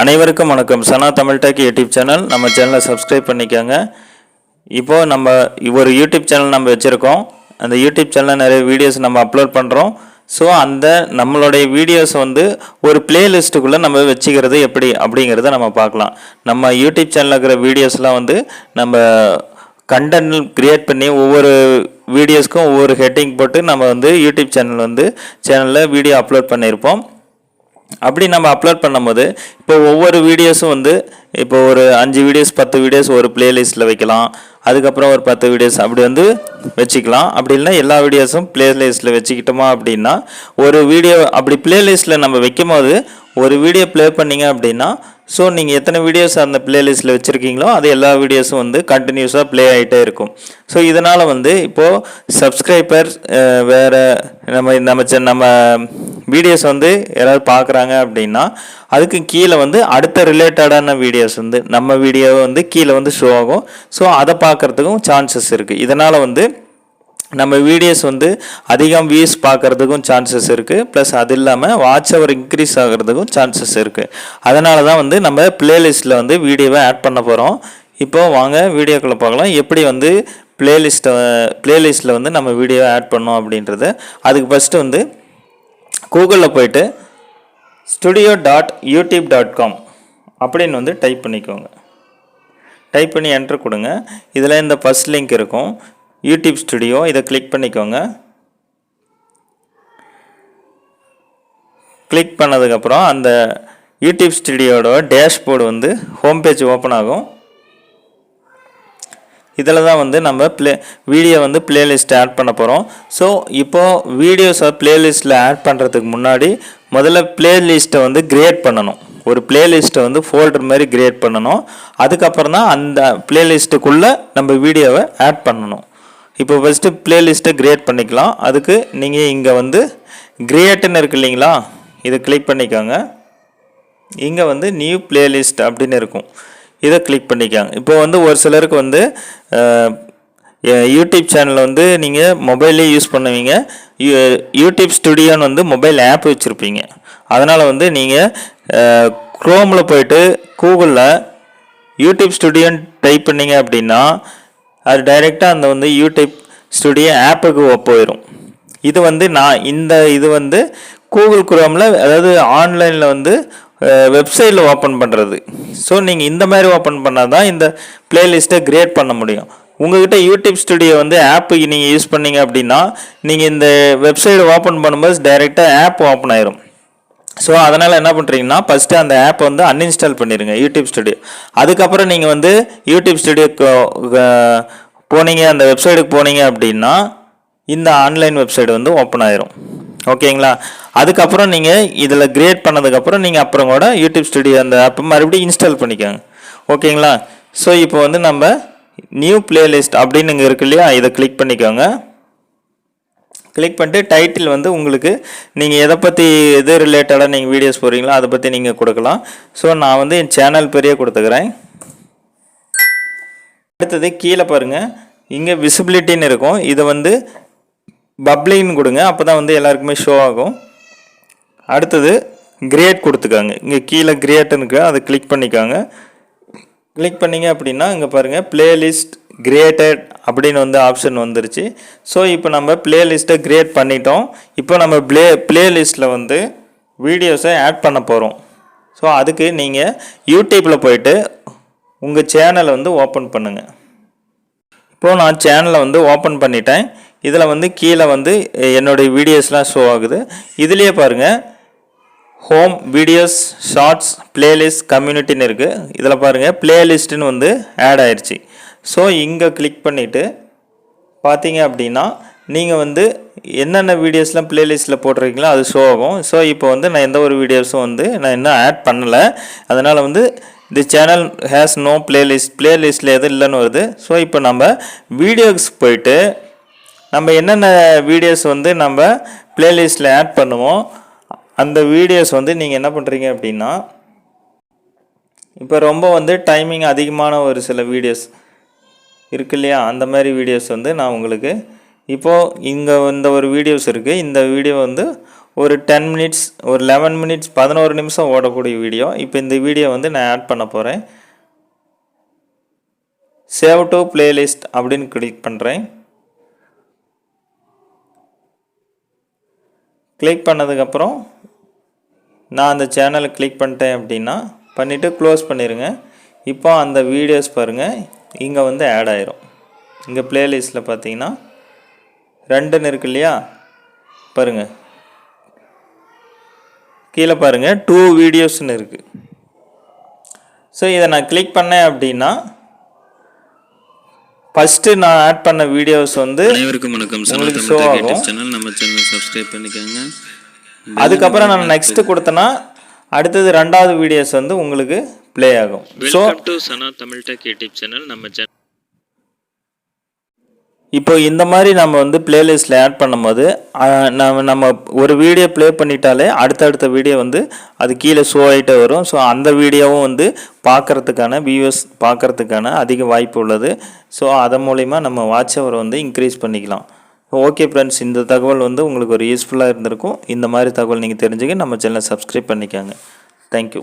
அனைவருக்கும் வணக்கம். Sana Tamil tech YouTube channel. நம்ம சேனலை சப்ஸ்கிரைப் பண்ணிக்கோங்க. இப்போது நம்ம ஒரு யூடியூப் சேனல் நம்ம வச்சுருக்கோம். அந்த யூடியூப் சேனலில் நிறைய வீடியோஸ் நம்ம அப்லோட் பண்ணுறோம் ஸோ அந்த நம்மளுடைய வீடியோஸ் வந்து ஒரு பிளேலிஸ்ட்டுக்குள்ளே நம்ம வச்சுக்கிறது எப்படி அப்படிங்கிறத நம்ம பார்க்கலாம். நம்ம யூடியூப் சேனலில் இருக்கிற வீடியோஸ்லாம் வந்து நம்ம கண்டென்ட் க்ரியேட் பண்ணி ஒவ்வொரு வீடியோஸ்க்கும் ஒவ்வொரு ஹெட்டிங் போட்டு நம்ம வந்து யூடியூப் சேனல் வந்து சேனலில் வீடியோ அப்லோட் பண்ணியிருப்போம். அப்படி நம்ம அப்லோட் பண்ணும்போது இப்போ ஒவ்வொரு வீடியோஸும் வந்து இப்போ ஒரு அஞ்சு வீடியோஸ் பத்து வீடியோஸ் ஒரு பிளேலிஸ்ட்டில் வைக்கலாம். அதுக்கப்புறம் ஒரு பத்து வீடியோஸ் அப்படி வந்து வச்சுக்கலாம். அப்படி இல்லைன்னா எல்லா வீடியோஸும் பிளேலிஸ்ட்டில் வச்சுக்கிட்டோமா அப்படின்னா ஒரு வீடியோ அப்படி பிளேலிஸ்ட்டில் நம்ம வைக்கும்போது ஒரு வீடியோ ப்ளே பண்ணிங்க அப்படின்னா ஸோ நீங்கள் எத்தனை வீடியோஸ் அந்த பிளேலிஸ்ட்டில் வச்சுருக்கீங்களோ அது எல்லா வீடியோஸும் வந்து கண்டினியூஸாக ப்ளே ஆகிட்டே இருக்கும். ஸோ இதனால் வந்து இப்போது சப்ஸ்கிரைபர் வேறு நம்ம நம்ம நம்ம வீடியோஸ் வந்து யாராவது பார்க்குறாங்க அப்படின்னா அதுக்கு கீழே வந்து அடுத்த ரிலேட்டடான வீடியோஸ் வந்து நம்ம வீடியோ வந்து கீழே வந்து ஷோ ஆகும். ஸோ அதை பார்க்குறதுக்கும் சான்சஸ் இருக்குது இதனால் வந்து நம்ம வீடியோஸ் வந்து அதிகம் வியூஸ் பார்க்குறதுக்கும் சான்சஸ் இருக்குது ப்ளஸ் அது இல்லாமல் வாட்ச் அவர் இன்க்ரீஸ் ஆகிறதுக்கும் சான்சஸ் இருக்குது அதனால தான் வந்து நம்ம பிளேலிஸ்ட்டில் வந்து வீடியோவை ஆட் பண்ண போகிறோம் இப்போ வாங்க வீடியோக்குள்ளே பார்க்கலாம். எப்படி வந்து பிளேலிஸ்ட்டை பிளேலிஸ்ட்டில் வந்து நம்ம வீடியோவை ஆட் பண்ணோம் அப்படின்றத. அதுக்கு ஃபஸ்ட்டு வந்து கூகுளில் போயிட்டு studio dot YouTube dot com அப்படின்னு வந்து டைப் பண்ணிக்கோங்க. டைப் பண்ணி என்ட்ரு கொடுங்க. இதில் இந்த ஃபஸ்ட் லிங்க் இருக்கும். யூடியூப் ஸ்டுடியோ இதை கிளிக் பண்ணிக்கோங்க. கிளிக் பண்ணதுக்கப்புறம் அந்த யூடியூப் ஸ்டுடியோட டேஷ்போர்டு வந்து ஹோம் பேஜ் ஓப்பன் ஆகும். இதில் தான் வந்து நம்ம ப்ளே வீடியோ வந்து பிளேலிஸ்ட் ஆட் பண்ண போகிறோம் ஸோ இப்போது வீடியோஸை பிளேலிஸ்ட்டில் ஆட் பண்ணுறதுக்கு முன்னாடி முதல்ல பிளேலிஸ்ட்டை வந்து கிரியேட் பண்ணணும். ஒரு பிளேலிஸ்ட்டை வந்து ஃபோல்டர் மாதிரி கிரியேட் பண்ணணும். அதுக்கப்புறம் தான் அந்த பிளேலிஸ்ட்டுக்குள்ளே நம்ம வீடியோவை ஆட் பண்ணணும். இப்போ ஃபஸ்ட்டு பிளேலிஸ்ட்டை க்ரியேட் பண்ணிக்கலாம். அதுக்கு நீங்கள் இங்கே வந்து க்ரியேட்டுன்னு இருக்கு இல்லைங்களா? இதை கிளிக் பண்ணிக்கோங்க. இங்கே வந்து நியூ பிளேலிஸ்ட் அப்படின்னு இருக்கும். இதை கிளிக் பண்ணிக்காங்க. இப்போ வந்து ஒரு சிலருக்கு வந்து யூடியூப் சேனல் வந்து நீங்கள் மொபைல்லே யூஸ் பண்ணுவீங்க. யூ- யூடியூப் ஸ்டுடியோன்னு வந்து மொபைல் ஆப் வச்சுருப்பீங்க. அதனால் வந்து நீங்கள் க்ரோமில் போயிட்டு கூகுளில் யூடியூப் ஸ்டுடியோன்னு டைப் பண்ணீங்க அப்படின்னா அது டைரெக்டாக அந்த வந்து யூடியூப் ஸ்டுடியோ ஆப்புக்கு போயிடும் இது வந்து நான் இந்த இது வந்து கூகுள் குரோமில் அதாவது ஆன்லைனில் வந்து வெப்சைட்டில் ஓப்பன் பண்ணுறது ஸோ நீங்கள் இந்த மாதிரி ஓப்பன் பண்ணால் தான் இந்த பிளேலிஸ்ட்டை கிரியேட் பண்ண முடியும். உங்ககிட்ட யூடியூப் ஸ்டுடியோ வந்து ஆப்பு நீங்கள் யூஸ் பண்ணீங்க அப்படின்னா நீங்கள் இந்த வெப்சைட் ஓப்பன் பண்ணும்போது டைரெக்டாக ஆப் ஓப்பன் ஆயிரும். ஸோ அதனால் என்ன பண்ணுறீங்கன்னா ஃபஸ்ட்டு அந்த ஆப் வந்து அன்இன்ஸ்டால் பண்ணிடுங்க யூடியூப் ஸ்டுடியோ அதுக்கப்புறம் நீங்கள் வந்து யூடியூப் ஸ்டுடியோக்கு போனீங்க அந்த வெப்சைட்டுக்கு போனீங்க அப்படின்னா இந்த ஆன்லைன் வெப்சைட் வந்து ஓப்பன் ஆயிரும். ஓகேங்களா அதுக்கப்புறம் நீங்கள் இதில் கிரியேட் பண்ணதுக்கப்புறம் நீங்கள் அப்புறம் கூட யூடியூப் ஸ்டுடியோ அந்த ஆப் மறுபடியும் இன்ஸ்டால் பண்ணிக்கோங்க. ஓகேங்களா ஸோ இப்போ வந்து நம்ம நியூ பிளேலிஸ்ட் அப்படின்னு இங்கே இருக்கு இல்லையா? இதை கிளிக் பண்ணிக்கோங்க. கிளிக் பண்ணிட்டு டைட்டில் வந்து உங்களுக்கு நீங்கள் எதை பற்றி எது ரிலேட்டடாக நீங்கள் வீடியோஸ் போடுறீங்களோ அதை பற்றி நீங்கள் கொடுக்கலாம். ஸோ நான் வந்து என் சேனல் பெரிய கொடுத்துக்கிறேன். அடுத்தது கீழே பாருங்கள் இங்கே விசிபிலிட்டின்னு இருக்கும். இதை வந்து பப்ளின்னு கொடுங்க. அப்போ தான் வந்து எல்லாருக்குமே ஷோ ஆகும். அடுத்தது கிரேட் கொடுத்துக்காங்க. இங்கே கீழே கிரியேட்டுனுக்கு அதை கிளிக் பண்ணிக்காங்க. கிளிக் பண்ணீங்க அப்படின்னா இங்கே பாருங்கள் பிளேலிஸ்ட் கிரியேட்டட் அப்படின்னு வந்து ஆப்ஷன் வந்துருச்சு. ஸோ இப்போ நம்ம பிளேலிஸ்ட்டை க்ரியேட் பண்ணிட்டோம். இப்போ நம்ம ப்ளே பிளேலிஸ்ட்டில் வந்து வீடியோஸை ஆட் பண்ண போகிறோம் ஸோ அதுக்கு நீங்கள் யூடியூப்பில் போயிட்டு உங்கள் சேனலை வந்து ஓப்பன் பண்ணுங்கள் இப்போது நான் சேனலை வந்து ஓப்பன் பண்ணிட்டேன். இதில் வந்து கீழே வந்து என்னுடைய வீடியோஸ்லாம் ஷோ ஆகுது. இதுலேயே பாருங்கள் ஹோம் வீடியோஸ் ஷார்ட்ஸ் பிளேலிஸ்ட் கம்யூனிட்டின்னு இருக்குது இதில் பாருங்கள் பிளேலிஸ்ட்டுன்னு வந்து ஆட் ஆயிடுச்சு ஸோ இங்கே கிளிக் பண்ணிவிட்டு பார்த்தீங்க அப்படின்னா நீங்கள் வந்து என்னென்ன வீடியோஸ்லாம் ப்ளேலிஸ்ட்டில் போட்டிருக்கீங்களோ அது ஷோ ஆகும். ஸோ இப்போ வந்து நான் எந்த ஒரு வீடியோஸும் வந்து நான் இன்னும் ஆட் பண்ணலை. அதனால் வந்து the channel has no playlist பிளேலிஸ்ட்டில் எதுவும் இல்லைன்னு வருது. ஸோ இப்போ நம்ம வீடியோஸ் போயிட்டு நம்ம என்னென்ன வீடியோஸ் வந்து நம்ம பிளேலிஸ்ட்டில் ஆட் பண்ணுவோம் அந்த வீடியோஸ் வந்து நீங்கள் என்ன பண்ணுறீங்க அப்படின்னா இப்போ ரொம்ப வந்து டைமிங் அதிகமான ஒரு சில வீடியோஸ் இருக்கு இல்லையா அந்த மாதிரி வீடியோஸ் வந்து நான் உங்களுக்கு இப்போது இங்கே இந்த ஒரு வீடியோஸ் இருக்குது இந்த வீடியோ வந்து ஒரு டென் மினிட்ஸ் ஒரு லெவன் மினிட்ஸ் பதினோரு நிமிஷம் ஓடக்கூடிய வீடியோ இப்போ இந்த வீடியோ வந்து நான் ஆட் பண்ண போகிறேன் சேவ் டு பிளேலிஸ்ட் அப்படின்னு கிளிக் பண்ணுறேன் கிளிக் பண்ணதுக்கப்புறம் நான் அந்த சேனலை கிளிக் பண்ணிட்டேன் அப்படின்னா பண்ணிவிட்டு க்ளோஸ் பண்ணிடுங்க இப்போ அந்த வீடியோஸ் பாருங்கள் இங்கே வந்து ஆட் ஆயிரும். இங்கே பிளேலிஸ்ட்டில் பார்த்தீங்கன்னா ரெண்டுன்னு இருக்கு இல்லையா? பாருங்கள் கீழே பாருங்கள் டூ வீடியோஸ்னு இருக்குது ஸோ இதை நான் கிளிக் பண்ணேன் அப்படின்னா ஃபஸ்ட்டு நான் ஆட் பண்ண வீடியோஸ் வந்து அனைவருக்கும் வணக்கம். உங்களுக்கு டெக் ஆகும். யூடியூப் சேனல் நம்ம சேனலை சப்ஸ்கிரைப் பண்ணிக்கோங்க. அதுக்கப்புறம் நான் நெக்ஸ்ட்டு கொடுத்தேன்னா அடுத்தது ரெண்டாவது வீடியோஸ் வந்து உங்களுக்கு ப்ளே ஆகும். So welcome to Sana Tamil tech YouTube channel நம்ம சேனல் இப்போ இந்த மாதிரி நம்ம வந்து பிளேலிஸ்ட்டில் ஆட் பண்ணும்போது நம்ம நம்ம ஒரு வீடியோ ப்ளே பண்ணிட்டாலே அடுத்தடுத்த வீடியோ வந்து அது கீழே ஷோ ஆகிட்டே வரும். ஸோ அந்த வீடியோவும் வந்து பார்க்கறதுக்கான வியூவர்ஸ் பார்க்கறதுக்கான அதிக வாய்ப்பு உள்ளது. ஸோ அதன் மூலிமா நம்ம வாட்ச் ஹவர் வந்து இன்க்ரீஸ் பண்ணிக்கலாம். ஓகே ஃப்ரெண்ட்ஸ் இந்த தகவல் வந்து உங்களுக்கு ஒரு யூஸ்ஃபுல்லாக இருந்திருக்கும். இந்த மாதிரி தகவல் நீங்கள் தெரிஞ்சுக்க நம்ம சேனலை சப்ஸ்கிரைப் பண்ணிக்கோங்க. தேங்க்யூ